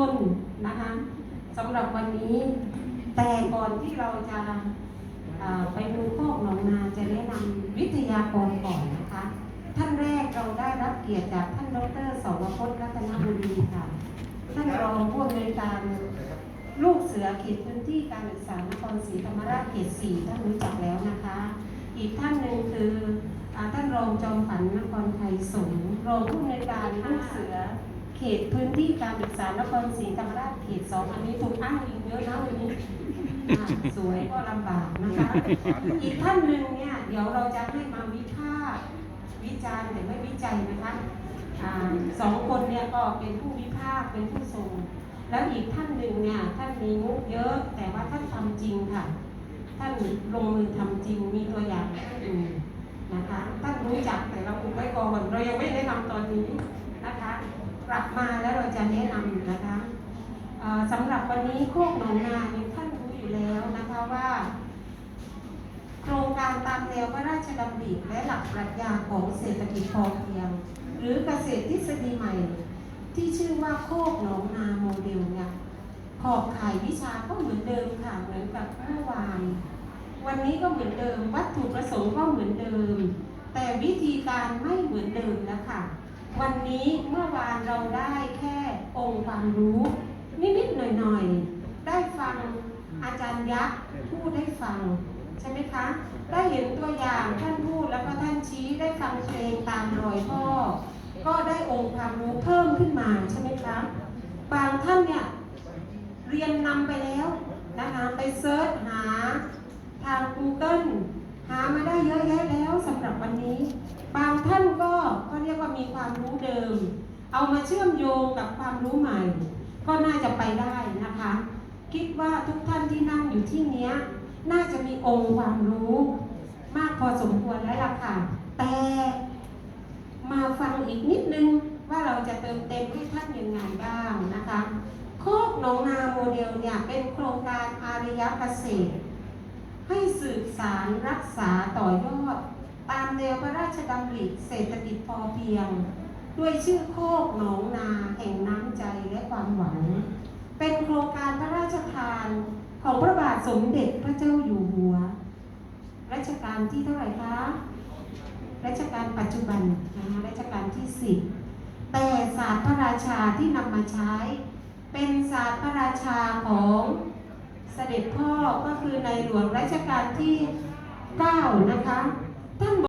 คนนะคะสำหรับวันนี้ แต่ก่อนที่เราจะไปดูโคกหนองนาจะแนะนำวิทยากรก่อนนะคะ ท่านแรกเราได้รับเกียรติจากท่านดรสวพจน์รัตนบุรีค่ะ ท่านรองผู้อำนวยการลูกเสือเขตพื้นที่การศึกษานครศรีธรรมราชเขตสี่ท่านรู้จักแล้วนะคะ อีกท่านหนึ่งคืออท่านรองจอมขวัญนครไทยสงรองผู้อำนวยการลูกเสือ เขตพื้นที่การศึกษานครศรีธรรมราชเขตสองอันนี้ถูกอ้างอิงเยอะนะวันนี้อ่าสวยก็ลำบากนะคะ อีกท่านหนึ่งเนี่ยเดี๋ยวเราจะให้มาวิพากษ์วิจารณ์แต่ไม่วิจัยนะคะอาสองคนเนี่ยก็เป็นผู้วิพากษ์เป็นผู้ทรง แล้วอีกท่านหนึ่งเนี่ยท่านมีงบเยอะแต่ว่าท่านทำจริงค่ะ ท่านลงมือทำจริงมีตัวอย่างให้ดูนะคะท่านรู้จักแต่เราอุบไว้ก่อนเรายังไม่ได้นำตอนนี้นะคะ กลับมาแล้วเราจะแนะนำนะคะสำหรับวันนี้โคกหนองนาท่านรู้อยู่แล้วนะคะว่า โครงการตามแนวพระราชดำริและหลักปรัชญาของเศรษฐกิจพอเพียง หรือเกษตรทฤษฎีใหม่ ที่ชื่อว่าโคกหนองนาโมเดลเนี่ยขอบข่ายวิชาก็เหมือนเดิมค่ะเหมือนกับเมื่อวาน วันนี้ก็เหมือนเดิม วัตถุประสงค์ก็เหมือนเดิม แต่วิธีการไม่เหมือนเดิมแล้วค่ะ นี้เมื่อวานเราได้แค่องค์ความรู้ นิดๆหน่อยๆ ได้ฟังอาจารย์ยักษ์พูดให้ฟัง ใช่ไหมคะ ได้เห็นตัวอย่างท่านพูดแล้วก็ท่านชี้ได้ฟังเพลงตามรอยพ่อ ก็ได้องค์ความรู้เพิ่มขึ้นมาใช่ไหมคะบางท่านเนี่ยเรียนนำไปแล้วนะคะไปเซิร์ชหาทาง Google หามาได้เยอะแยะแล้วสำหรับวันนี้ บางท่านก็ก็เรียกว่ามี ความรู้เดิม เอามาเชื่อมโยงกับความรู้ใหม่ ก็น่าจะไปได้นะคะ คิดว่าทุกท่านที่นั่งอยู่ที่เนี้ย น่าจะมีองค์ความรู้ มากพอสมควรแล้วล่ะค่ะ แต่มาฟังอีกนิดนึงว่าเราจะเติมเต็มให้ท่านยังไงบ้างนะคะโคกหนองนาโมเดลเนี่ยเป็นโครงการอารยเกษตร ให้สืบสารรักษาต่อยอดามแนวพระราชดำริเศรษฐกิจพอเพียง ด้วยชื่อโคกหนองนาแห่งน้ำใจและความหวัง เป็นโครงการพระราชทานของพระบาทสมเด็จพระเจ้าอยู่หัว รัชกาลที่เท่าไหร่คะ รัชกาลปัจจุบันนะคะรัชกาลที่สิบแต่ศาสตร์พระราชาที่นำมาใช้ เป็นศาสตร์พระราชาของเสด็จพ่อก็คือในหลวงรัชกาลที่ 9 นะคะท่าน